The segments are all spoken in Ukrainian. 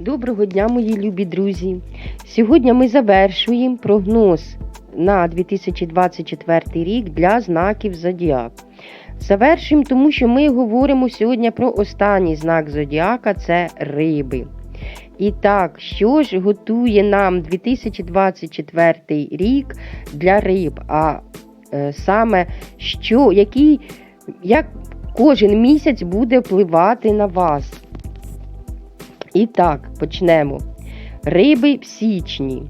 Доброго дня, мої любі друзі! Сьогодні ми завершуємо прогноз на 2024 рік для знаків Зодіак. Завершуємо, тому що ми говоримо сьогодні про останній знак Зодіака це риби. І так, що ж готує нам 2024 рік для риб? А е, саме що, який, як кожен місяць буде впливати на вас? І так, почнемо. Риби в січні.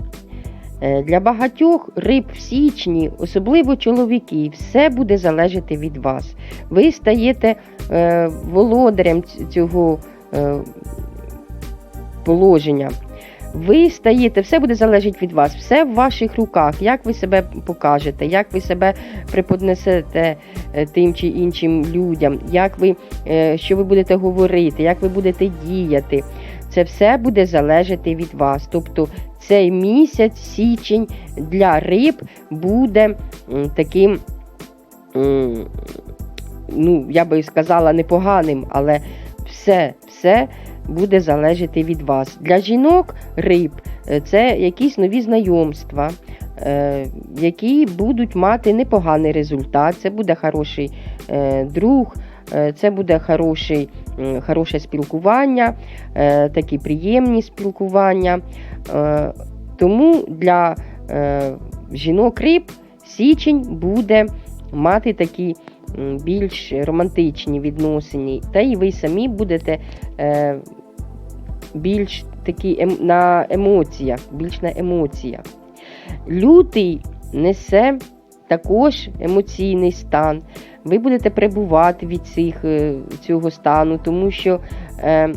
Е, Для багатьох риб в січні, особливо чоловіків, все буде залежати від вас. Ви стаєте е, володарем цього е, положення. Ви стаєте, все буде залежати від вас, все в ваших руках, як ви себе покажете, як ви себе преподнесете тим чи іншим людям, як ви, що ви будете говорити, як ви будете діяти. Це все буде залежати від вас. Тобто цей місяць, січень для риб буде таким, ну, я би сказала, непоганим, але все, все буде залежати від вас. Для жінок риб е, це якісь нові знайомства, е, які будуть мати непоганий результат. Це буде хороший е, друг, це буде хороший, хороше спілкування, е, такі приємні спілкування. Е, Тому для е, жінок риб січень буде мати такі більш романтичні відносини, та і ви самі будете е, більш такі ем, на емоціях, більш на емоціях. Лютий несе також емоційний стан. Ви будете перебувати від цих, е, цього стану, тому що е,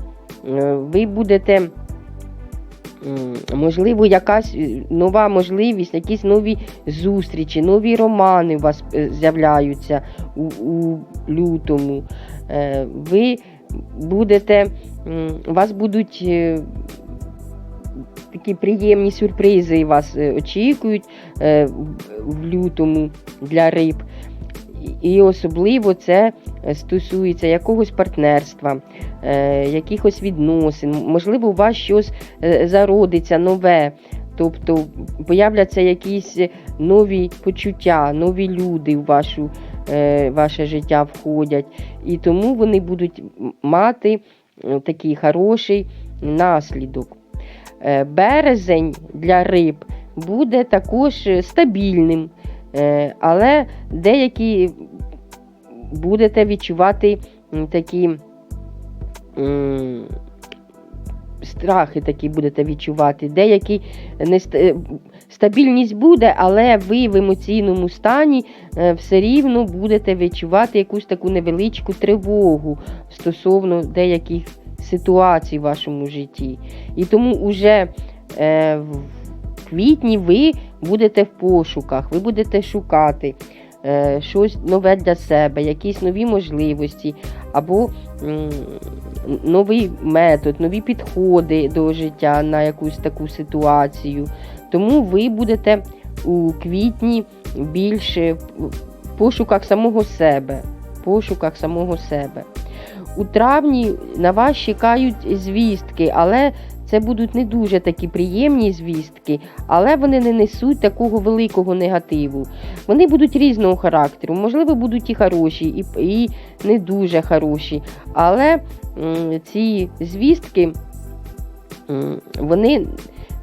ви будете. Можливо, якась е, нова можливість, якісь нові зустрічі, нові романи у вас е, з'являються у, у лютому. Ви будете, у вас будуть такі приємні сюрпризи вас е, очікують е, в- лютому для риб. І- особливо це е, стосується якогось партнерства, якихось відносин. Можливо, у вас щось зародиться нове. Тобто появляться якісь нові почуття, нові люди в вашу, ваше життя входять. І тому вони будуть мати такий хороший наслідок. Е, Березень для риб буде також е, стабільним, е, але деякі будете відчувати такі страхи такі будете відчувати. Деякі стабільність буде, але ви в емоційному стані все рівно будете відчувати якусь таку невеличку тривогу стосовно деяких ситуацій в вашому житті. І тому уже е, в квітні ви будете в пошуках, ви будете шукати е, щось нове для себе, якісь нові можливості, або м, новий метод, нові підходи до життя на якусь таку ситуацію. Тому ви будете у квітні більше в пошуках самого себе. Пошуках самого себе. У травні на вас чекають звістки, але це будуть не дуже такі приємні звістки, але вони не несуть такого великого негативу. Вони будуть різного характеру, можливо, будуть і хороші, і, і не дуже хороші. Але м, ці звістки м, вони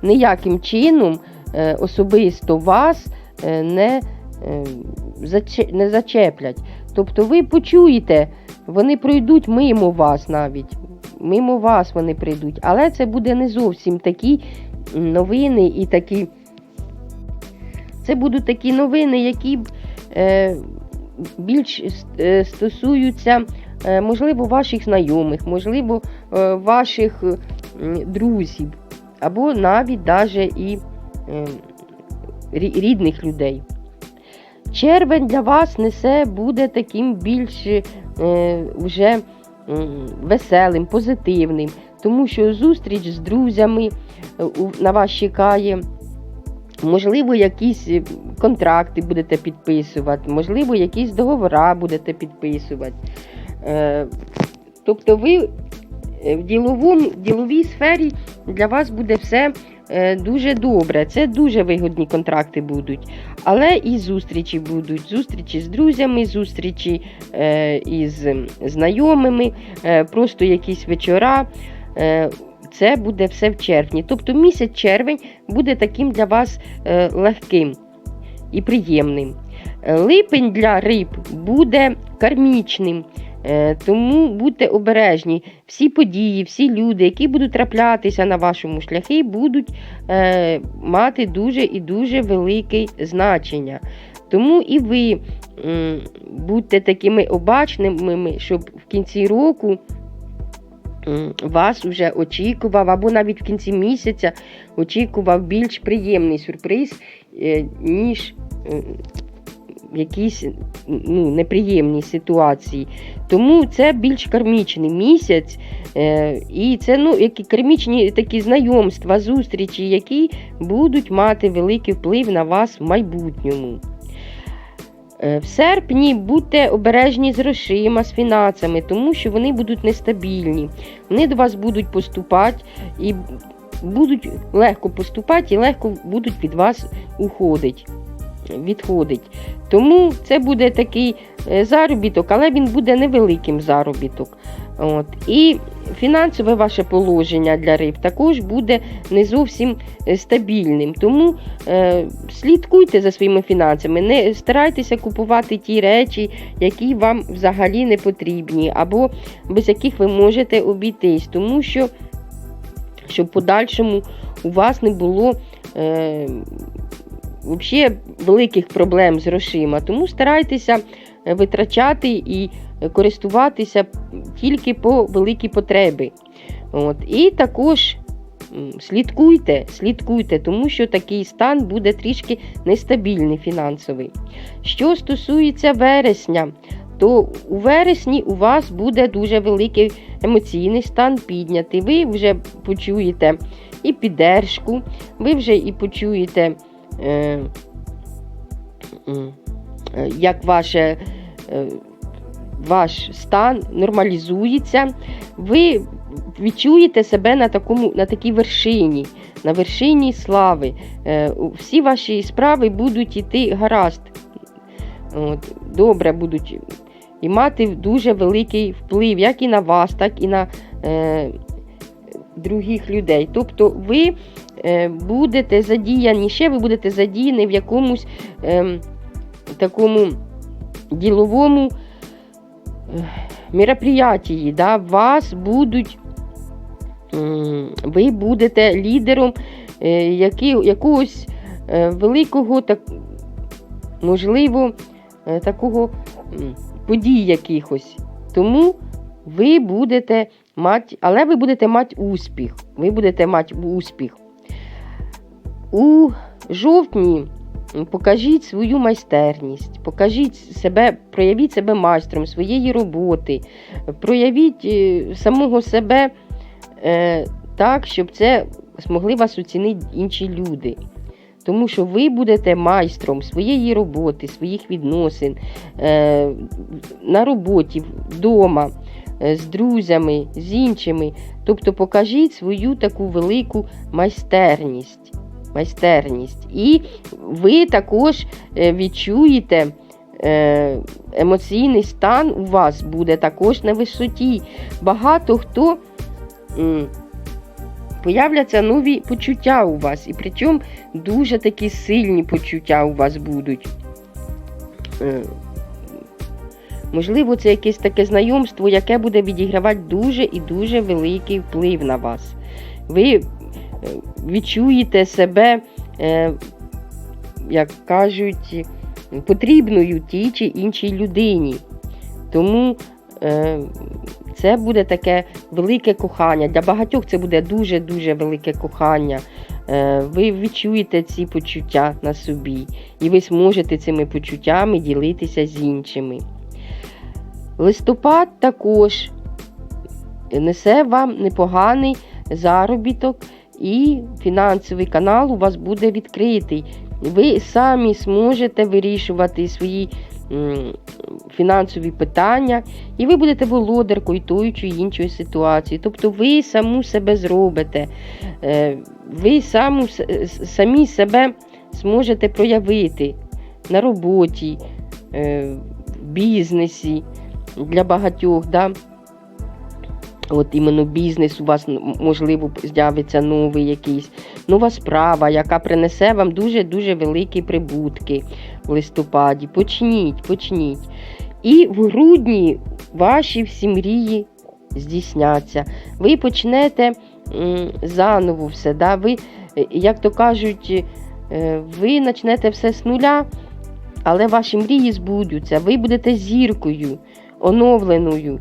ніяким чином е, особисто вас е, не, е, заче- не зачеплять. Тобто ви почуєте, вони пройдуть мимо вас навіть. Мимо вас вони прийдуть. Але це буде не зовсім такі новини і такі. Це будуть такі новини, які е, більш е, стосуються, е, можливо, ваших знайомих, можливо, е, ваших друзів, або навіть даже і е, рідних людей. Червень для вас несе буде таким більш е, вже м, веселим, позитивним, тому що зустріч з друзями е, на вас чекає. Можливо, якісь е, контракти будете підписувати, можливо, якісь договори будете підписувати. Е, Тобто ви е, в діловому, в діловій сфері для вас буде все е, дуже добре. Це дуже вигодні контракти будуть. Але і зустрічі будуть. Зустрічі з друзями, зустрічі е, із знайомими, е, просто якісь вечора. Е, це буде все в червні. Тобто місяць червень буде таким для вас е, легким і приємним. Е, Липень для риб буде кармічним. Е, Тому будьте обережні. Всі події, всі люди, які будуть траплятися на вашому шляхі, будуть е, мати дуже і дуже велике значення. Тому і ви будьте такими обачними, щоб в кінці року вас вже очікував, або навіть в кінці місяця очікував більш приємний сюрприз, е, ніж якісь ну, неприємні ситуації. Тому це більш кармічний місяць, е, і це ну, які кармічні такі знайомства, зустрічі, які будуть мати великий вплив на вас в майбутньому. Е, В серпні будьте обережні з грошима, з фінансами, тому що вони будуть нестабільні. Вони до вас будуть поступати і будуть легко поступати і легко будуть від вас уходити. Відходить. Тому це буде такий е, заробіток, але він буде невеликим заробіток. От. І фінансове ваше положення для риб також буде не зовсім е, стабільним. Тому е, слідкуйте за своїми фінансами, не старайтеся купувати ті речі, які вам взагалі не потрібні, або без яких ви можете обійтись, тому що щоб подальшому у вас не було. Е, Взагалі великих проблем з грошима, тому старайтеся е, витрачати і користуватися тільки по великій потребі. От. І також слідкуйте, слідкуйте, тому що такий стан буде трішки нестабільний фінансовий. Що стосується вересня, то у вересні у вас буде дуже великий емоційний стан піднятий. Ви вже почуєте і піддержку, ви вже і почуєте. Е, е, як ваше, е, ваш стан нормалізується, ви відчуєте себе на, такому, на такій вершині, на вершині слави. Всі ваші справи будуть йти гаразд. От, добре будуть і мати дуже великий вплив як і на вас, так і на е, других людей. Тобто ви будете задіяні, ще ви будете задіяні в якомусь е, такому діловому е, мероприятії. Да? Вас будуть, ви будете лідером е, які, якогось е, великого, так, можливо, е, такого подій якихось. Тому ви будете мати, але ви будете мати успіх. Ви будете мати успіх. У жовтні покажіть свою майстерність, покажіть себе, проявіть себе майстром своєї роботи, проявіть е, самого себе е, так, щоб це змогли вас оцінити інші люди. Тому що ви будете майстром своєї роботи, своїх відносин е, на роботі, вдома, з друзями, з іншими. Тобто покажіть свою таку велику майстерність. Майстерність. І ви також е, відчуєте е, емоційний стан у вас буде також на висоті. Багато хто появляться нові почуття у вас, і причому дуже такі сильні почуття у вас будуть. Е, Можливо, це якесь таке знайомство, яке буде відігравати дуже і дуже великий вплив на вас. Ви відчуєте себе, е, як кажуть, потрібною тій чи іншій людині. Тому е, це буде таке велике кохання. Для багатьох це буде дуже-дуже велике кохання. Е, Ви відчуєте ці почуття на собі, і ви зможете цими почуттями ділитися з іншими. Листопад також несе вам непоганий заробіток, і фінансовий канал у вас буде відкритий. Ви самі зможете вирішувати свої фінансові питання, і ви будете володаркою тої чи іншої ситуації. Тобто ви саму себе зробите, е, ви саму, самі себе зможете проявити на роботі, е, в бізнесі для багатьох. Да? От іменно бізнес у вас можливо з'явиться новий якийсь, нова справа, яка принесе вам дуже-дуже великі прибутки в листопаді. Почніть, почніть. І в грудні ваші всі мрії здійсняться. Ви почнете заново все. Да? Ви, е, як то кажуть, е, ви почнете все з нуля, але ваші мрії збудуться. Ви будете зіркою, оновленою.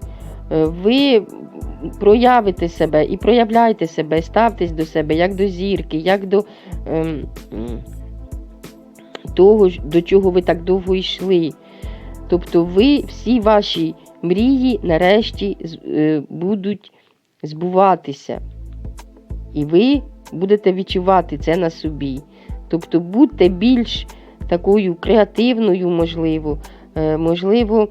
Е, Ви проявите себе і проявляйте себе, ставтесь до себе як до зірки, як до ем, того, до чого ви так довго йшли. Тобто ви всі ваші мрії нарешті е, будуть збуватися. І ви будете відчувати це на собі. Тобто будьте більш такою креативною, можливо, е, можливо,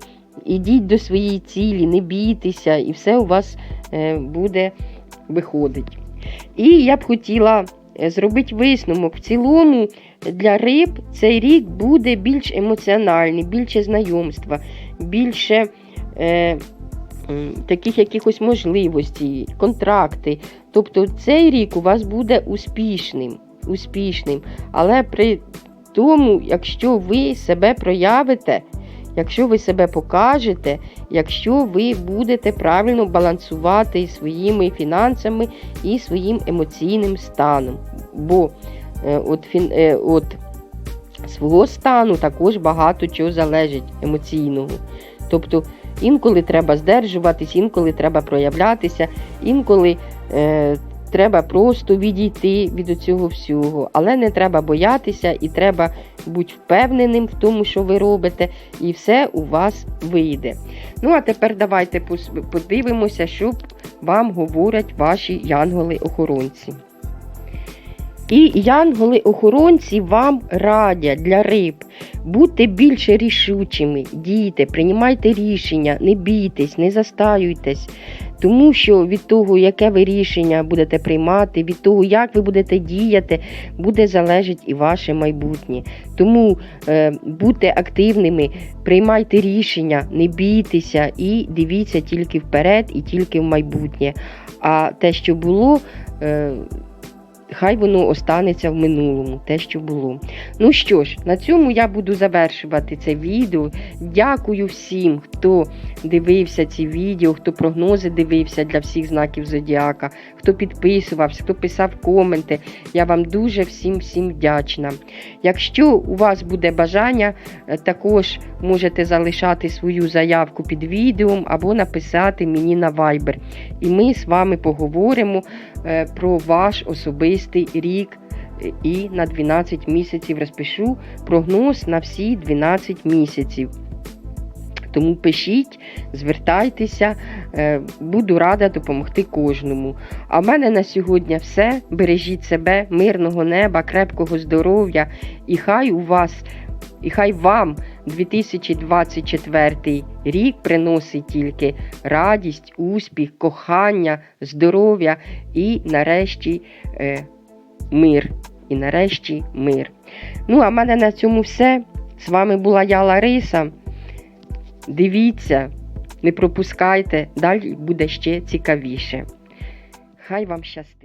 ідіть до своєї цілі, не бійтеся, і все у вас е, буде виходить. І я б хотіла е, зробити висновок. В цілому для риб цей рік буде більш емоціональний, більше знайомства, більше е, таких якихось можливостей, контракти. Тобто цей рік у вас буде успішним, успішним. Але при тому, якщо ви себе проявите, якщо ви себе покажете, якщо ви будете правильно балансувати своїми фінансами і своїм емоційним станом. Бо е, от, е, от свого стану також багато чого залежить емоційного. Тобто інколи треба здержуватись, інколи треба проявлятися, інколи е, треба просто відійти від цього всього. Але не треба боятися і треба бути впевненим в тому, що ви робите, і все у вас вийде. Ну, а тепер давайте подивимося, що вам говорять ваші янголи-охоронці. І янголи-охоронці вам радять для риб. Будьте більше рішучими, дійте, приймайте рішення, не бійтесь, не застаюйтесь. Тому що від того, яке ви рішення будете приймати, від того, як ви будете діяти, буде залежить і ваше майбутнє. Тому е, будьте активними, приймайте рішення, не бійтеся і дивіться тільки вперед і тільки в майбутнє. А те, що було, е, хай воно останеться в минулому, те, що було. Ну що ж, на цьому я буду завершувати це відео. Дякую всім, хто дивився ці відео, хто прогнози дивився для всіх знаків Зодіака, хто підписувався, хто писав коменти. Я вам дуже всім всім вдячна. Якщо у вас буде бажання, е, також можете залишати свою заявку під відео або написати мені на Viber. І ми з вами поговоримо е, про ваш особистий рік. е, І на 12 місяців розпишу прогноз на всі 12 місяців. Тому пишіть, звертайтеся, е, буду рада допомогти кожному. А в мене на сьогодні все. Бережіть себе, мирного неба, крепкого здоров'я, і хай у вас, і хай вам 2024 рік приносить тільки радість, успіх, кохання, здоров'я і нарешті е, мир. І нарешті мир. Ну, а в мене на цьому все. З вами була я Лариса. Дивіться, не пропускайте, далі буде ще цікавіше. Хай вам щастить!